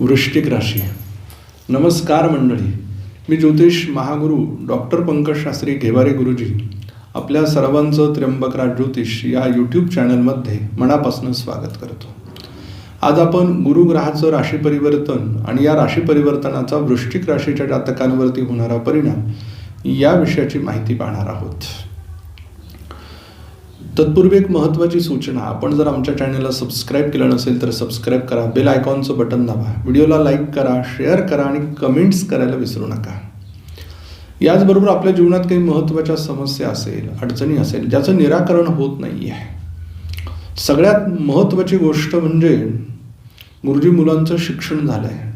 वृश्चिक राशी. नमस्कार मंडळी. मी ज्योतिष महागुरु डॉक्टर पंकज शास्त्री घेवारे गुरुजी. आपल्या सर्वांचं त्र्यंबकराज ज्योतिष या यूट्यूब चॅनलमध्ये मनापासून स्वागत करतो. आज आपण गुरुग्रहाचं राशी परिवर्तन आणि या राशी परिवर्तनाचा वृश्चिक राशीच्या जातकांवरती होणारा परिणाम या विषयाची माहिती पाहणार आहोत. तत्पूर्वी एक महत्त्वाची सूचना आपण जर आमच्या चॅनलला सबस्क्राईब केलं नसेल तर सबस्क्राईब करा बेल आयकॉनचं बटन दाबा. व्हिडिओला लाईक करा शेअर करा आणि कमेंट्स करायला विसरू नका. याचबरोबर आपल्या जीवनात काही महत्त्वाच्या समस्या असेल अडचणी असेल ज्याचं निराकरण होत नाही आहे सगळ्यात महत्त्वाची गोष्ट म्हणजे गुरुजी मुलांचं शिक्षण झालं आहे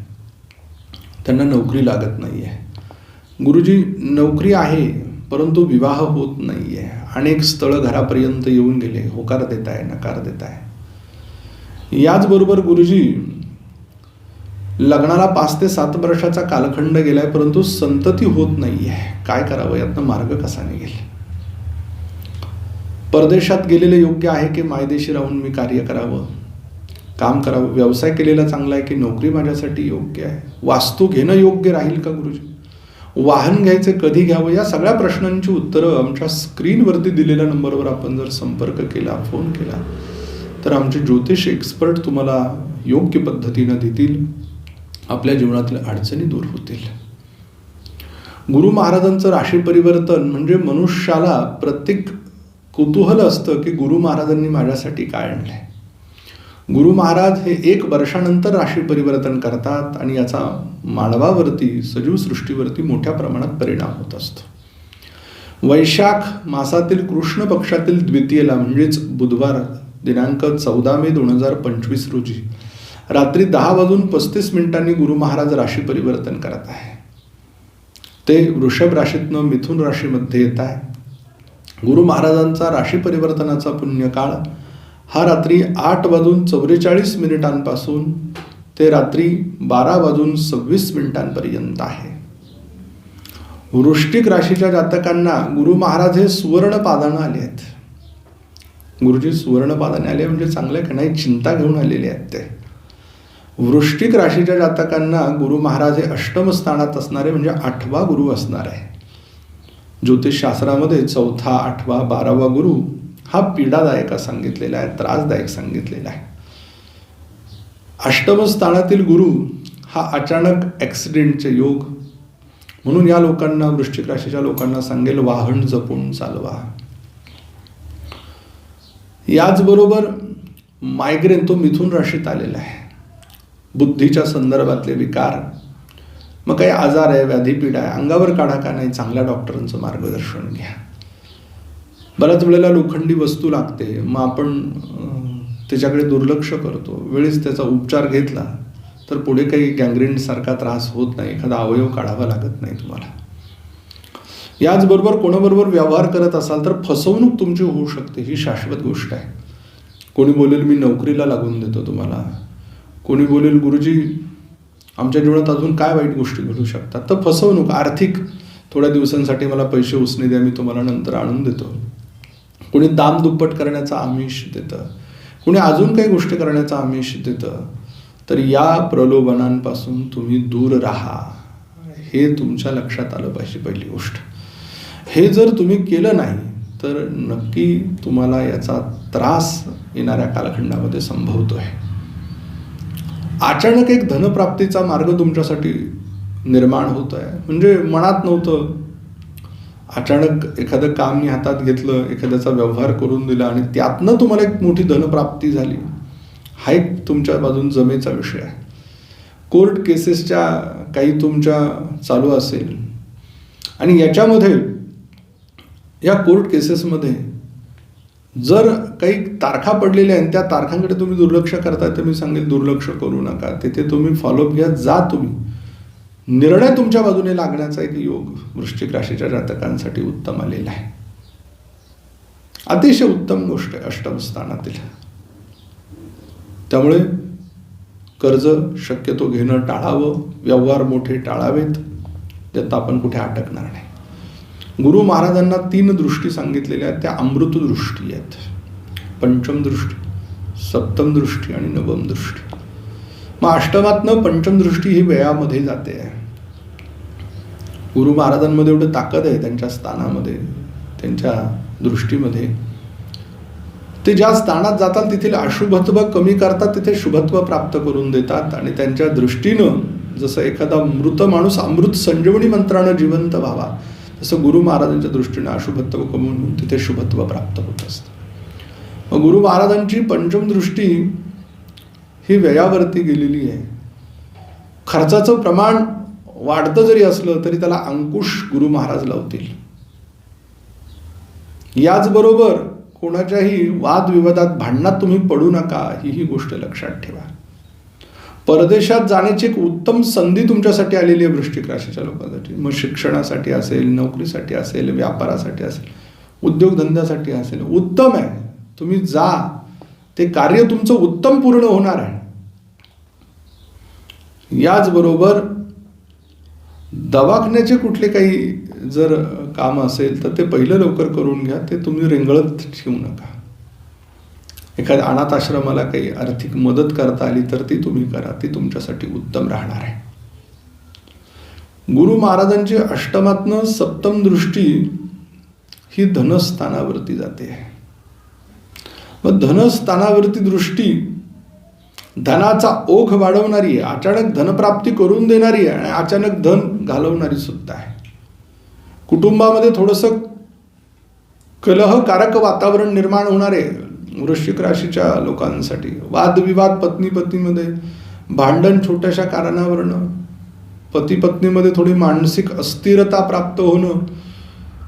त्यांना नोकरी लागत नाही आहे गुरुजी नोकरी आहे परंतु विवाह होत नाही आहे अनेक स्थळं घरापर्यंत येऊन गेले. होकार देत आहे नकार देत आहे याचबरोबर गुरुजी लग्नाला पाच ते सात वर्षाचा कालखंड गेलाय परंतु संतती होत नाही आहे काय करावं? यातनं मार्ग कसा निघेल? परदेशात गेलेले योग्य आहे की मायदेशी राहून मी कार्य करावं? काम करावं? व्यवसाय केलेला चांगला आहे की नोकरी माझ्यासाठी योग्य आहे? वास्तू घेणं योग्य राहील का गुरुजी? वाहन घ्यायचे कधी घ्यावं या सगळ्या प्रश्नांची उत्तरं आमच्या स्क्रीनवरती दिलेल्या नंबरवर आपण जर संपर्क केला फोन केला तर आमचे ज्योतिष एक्सपर्ट तुम्हाला योग्य पद्धतीनं देतील. आपल्या जीवनातील अडचणी दूर होतील. गुरु महाराजांचं राशी परिवर्तन म्हणजे मनुष्याला प्रत्येक कुतूहल असतं की गुरु महाराजांनी माझ्यासाठी काय आणलंय. गुरु महाराज हे एक वर्षानंतर राशी परिवर्तन करतात आणि याचा मानवावरती सजीव सृष्टीवरती मोठ्या प्रमाणात परिणाम होत असतो. वैशाख मासातील कृष्ण पक्षातील द्वितीयला म्हणजेच बुधवार दिनांक चौदा मे दोन हजार पंचवीस रोजी रात्री दहा वाजून पस्तीस मिनिटांनी गुरु महाराज राशी परिवर्तन करत आहे. ते वृषभ राशीतनं मिथुन राशीमध्ये येत आहे. गुरु महाराजांचा राशी परिवर्तनाचा पुण्यकाळ हा रात्री आठ वाजून चौवेचाळीस मिनिटांपासून ते रात्री बारा वाजून सव्वीस मिनिटांपर्यंत आहे. वृष्टिक राशीच्या जातकांना गुरु महाराज हे सुवर्ण पादानं आले आहेत. गुरुजी सुवर्ण पादाने आले म्हणजे चांगले का नाही चिंता घेऊन आलेले आहेत ते. वृष्टिक राशीच्या जातकांना गुरु महाराज हे अष्टम स्थानात असणारे म्हणजे आठवा गुरु असणार आहे. ज्योतिषशास्त्रामध्ये चौथा आठवा बारावा गुरु हा पीडादायक सांगितलेला आहे त्रासदायक सांगितलेला आहे. अष्टम स्थानातील गुरु हा अचानक ॲक्सिडेंटचे योग. म्हणून या लोकांना वृश्चिक राशीच्या लोकांना सांगेल वाहन जपून चालवा. याचबरोबर मायग्रेन तो मिथून राशीत आलेला आहे. बुद्धीच्या संदर्भातले विकार. मग काही आजार आहे व्याधीपीड आहे अंगावर काढा का नाही चांगल्या डॉक्टरांचं मार्गदर्शन घ्या. बऱ्याच वेळेला लोखंडी वस्तू लागते. मग आपण त्याच्याकडे दुर्लक्ष करतो. वेळेस त्याचा उपचार घेतला तर पुढे काही गँग्रीनसारखा त्रास होत नाही. एखादा अवयव काढावा लागत नाही तुम्हाला. याचबरोबर कोणाबरोबर व्यवहार करत असाल तर फसवणूक तुमची होऊ शकते. ही शाश्वत गोष्ट आहे. कोणी बोलेल मी नोकरीला लागून देतो तुम्हाला. कोणी बोलेल गुरुजी आमच्या जीवनात अजून काय वाईट गोष्टी घडू शकतात? तर फसवणूक आर्थिक. थोड्या दिवसांसाठी मला पैसे उसने द्या मी तुम्हाला नंतर आणून देतो. कोणी दाम दुप्पट करण्याचा आमिष देतं. कोणी अजून काही गोष्टी करण्याचा आमिष देतं. तर या प्रलोभनांपासून तुम्ही दूर राहा. हे तुमच्या लक्षात आलं पाहिजे पहिली गोष्ट. हे जर तुम्ही केलं नाही तर नक्की तुम्हाला याचा त्रास येणाऱ्या कालखंडामध्ये संभवतो आहे अचानक एक धनप्राप्तीचा मार्ग तुमच्यासाठी निर्माण होत आहे म्हणजे मनात नव्हतं अचानक एखादं काम मी हातात घेतलं एखाद्याचा व्यवहार करून दिला आणि त्यातनं तुम्हाला एक मोठी धनप्राप्ती झाली. हा एक तुमच्या बाजून जमेचा विषय आहे. कोर्ट केसेसच्या काही तुमच्या चालू असेल आणि याच्यामध्ये या कोर्ट केसेसमध्ये जर काही तारखा पडलेल्या आहेत त्या तारखांकडे तुम्ही दुर्लक्ष करताय तर मी सांगेल दुर्लक्ष करू नका. तिथे तुम्ही फॉलोअप घ्या जा तुम्ही. निर्णय तुमच्या बाजूने लागण्याचा एक योग वृश्चिक राशीच्या जातकांसाठी उत्तम आलेला आहे. अतिशय उत्तम गोष्ट आहे अष्टम स्थानातील. त्यामुळे कर्ज शक्यतो घेणं टाळावं व्यवहार मोठे टाळावेत त्यात आपण कुठे अटकणार नाही. गुरु महाराजांना तीन दृष्टी सांगितलेल्या आहेत त्या अमृत दृष्टी आहेत. पंचम दृष्टी सप्तम दृष्टी आणि नवम दृष्टी. मग अष्टमातनं पंचम दृष्टी ही वेळामध्ये जाते. गुरु महाराजांमध्ये एवढं ताकद आहे त्यांच्या स्थानामध्ये त्यांच्या दृष्टीमध्ये. ते ज्या स्थानात जातात तेथील अशुभत्व कमी करतात तिथे शुभत्व प्राप्त करून देतात आणि त्यांच्या दृष्टीनं जसं एखादा मृत माणूस अमृत संजीवनी मंत्रानं जिवंत व्हावा तसं गुरु महाराजांच्या दृष्टीनं अशुभत्व कमवून तिथे शुभत्व प्राप्त होत असतं. मग गुरु महाराजांची पंचम दृष्टी ही व्ययावरती गेलेली आहे. खर्चाचं प्रमाण वाढतं जरी असलं तरी त्याला अंकुश गुरु महाराज लावतील. याचबरोबर कोणाच्याही वादविवादात भांडणात तुम्ही पडू नका ही ही गोष्ट लक्षात ठेवा. परदेशात जाण्याची एक उत्तम संधी तुमच्यासाठी आलेली आहे वृश्चिक राशीच्या लोकांसाठी. मग शिक्षणासाठी असेल नोकरीसाठी असेल व्यापारासाठी असेल उद्योगधंद्यासाठी असेल उत्तम आहे. तुम्ही जा. ते कार्य तुमचं उत्तम पूर्ण होणार आहे. याचबरोबर दवाखान्याचे कुठले काही जर काम असेल तर ते पहिलं लवकर करून घ्या ते तुम्ही रेंगळत ठेवू नका. एखाद्या अनाथ आश्रमाला काही आर्थिक मदत करता आली तर ती तुम्ही करा ती तुमच्यासाठी उत्तम राहणार आहे. गुरु महाराजांची अष्टमातनं सप्तम दृष्टी ही धनस्थानावरती जाते. मग धनस्थानावरती दृष्टी धनाचा ओघ वाढवणारी आहे अचानक धनप्राप्ती करून देणारी आहे आणि अचानक धन घालवणारी सुद्धा आहे. कुटुंबामध्ये थोडंसं कलहकारक वातावरण निर्माण होणार आहे वृश्चिक राशीच्या लोकांसाठी. वादविवाद पत्नी पत्नीमध्ये भांडण छोट्याशा कारणावरनं पती पत्नीमध्ये थोडी मानसिक अस्थिरता प्राप्त होणं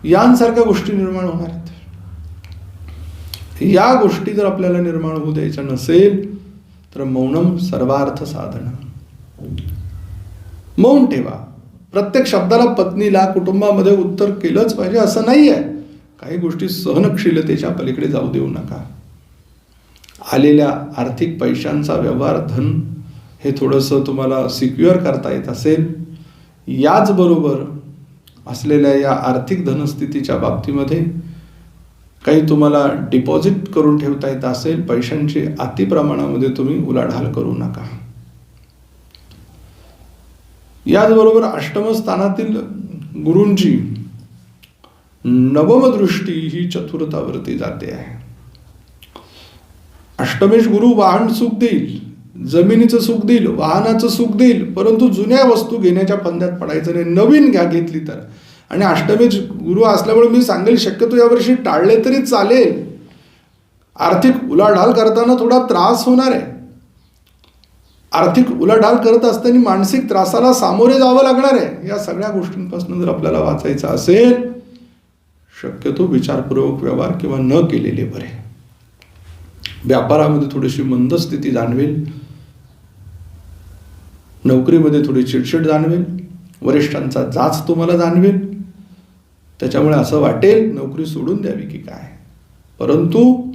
यांसारख्या गोष्टी निर्माण होणार आहेत. या गोष्टी जर आपल्याला निर्माण होऊ द्यायच्या नसेल तर मौनम सर्वार्थ साधन मौन ठेवा. प्रत्येक शब्दाला पत्नीला कुटुंबामध्ये उत्तर केलंच पाहिजे असं नाही आहे काही गोष्टी सहनशीलतेच्या पलीकडे जाऊ देऊ नका. आलेल्या आर्थिक पैशांचा व्यवहार धन हे थोडंसं तुम्हाला सिक्युअर करता येत असेल. याचबरोबर असलेल्या या आर्थिक धनस्थितीच्या बाबतीमध्ये काही तुम्हाला डिपॉझिट करून ठेवता येत असेल पैशांची अति प्रमाणामध्ये तुम्ही उलाढाल करू नका. याचबरोबर अष्टम स्थानातील गुरूंची नवम दृष्टी ही चतुर्थावरती जाते आहे. अष्टमेश गुरु वाहन सुख देईल जमिनीचं सुख देईल वाहनाचं सुख देईल परंतु जुन्या वस्तू घेण्याच्या पंद्यात पडायचं नाही. नवीन घ्या घेतली तर. आणि अष्टमी गुरु असल्यामुळे मी सांगेल शक्यतो यावर्षी टाळले तरी चालेल. आर्थिक उलाढाल करताना थोडा त्रास होणार आहे. आर्थिक उलाढाल करत असताना मानसिक त्रासाला सामोरे जावं लागणार आहे. या सगळ्या गोष्टींपासून जर आपल्याला वाचायचं असेल शक्यतो विचारपूर्वक व्यवहार किंवा न केलेले बरे. व्यापारामध्ये थोडीशी मंद स्थिती जाणवेल. नोकरीमध्ये थोडी चिडचिड जाणवेल. वरिष्ठांचा जाच तुम्हाला जाणवेल. त्याच्यामुळे असं वाटेल नोकरी सोडून द्यावी की काय? परंतु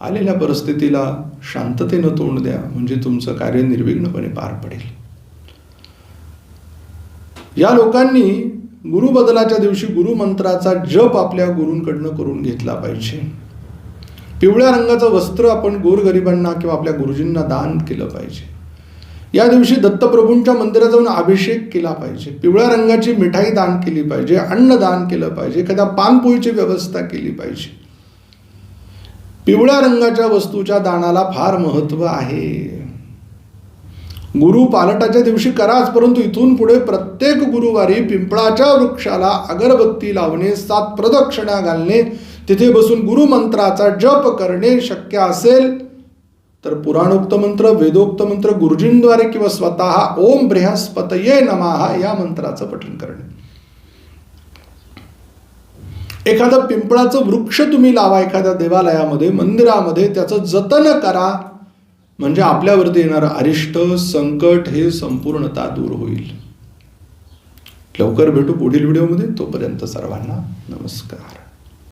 आलेल्या परिस्थितीला शांततेनं तोंड द्या म्हणजे तुमचं कार्य निर्विघ्नपणे पार पडेल. या लोकांनी गुरुबदलाच्या दिवशी गुरुमंत्राचा जप आपल्या गुरूंकडनं करून घेतला पाहिजे. पिवळ्या रंगाचं वस्त्र आपण गोरगरिबांना किंवा आपल्या गुरुजींना दान केलं पाहिजे. या दिवशी दत्तप्रभूंच्या मंदिरात जाऊन अभिषेक केला पाहिजे. पिवळ्या रंगाची मिठाई दान केली पाहिजे अन्न दान केलं पाहिजे एखाद्या पानपोळीची व्यवस्था केली पाहिजे. पिवळ्या रंगाच्या वस्तूच्या दानाला फार महत्त्व आहे. गुरु पालटाच्या दिवशी कराच परंतु इथून पुढे प्रत्येक गुरुवारी पिंपळाच्या वृक्षाला अगरबत्ती लावणे सात प्रदक्षिणा घालणे तिथे बसून गुरुमंत्राचा जप करणे शक्य असेल तर पुराणोक्त मंत्र वेदोक्त मंत्र गुरुजींद्वारे किंवा स्वतः ओम बृहस्पतये नमाहा या मंत्राचं पठण करणे. एखादं पिंपळाचं वृक्ष तुम्ही लावा एखाद्या देवालयामध्ये मंदिरामध्ये त्याचं जतन करा. म्हणजे आपल्यावरती येणारं अरिष्ट संकट हे संपूर्णता दूर होईल. लवकर भेटू पुढील व्हिडिओमध्ये. तोपर्यंत सर्वांना नमस्कार.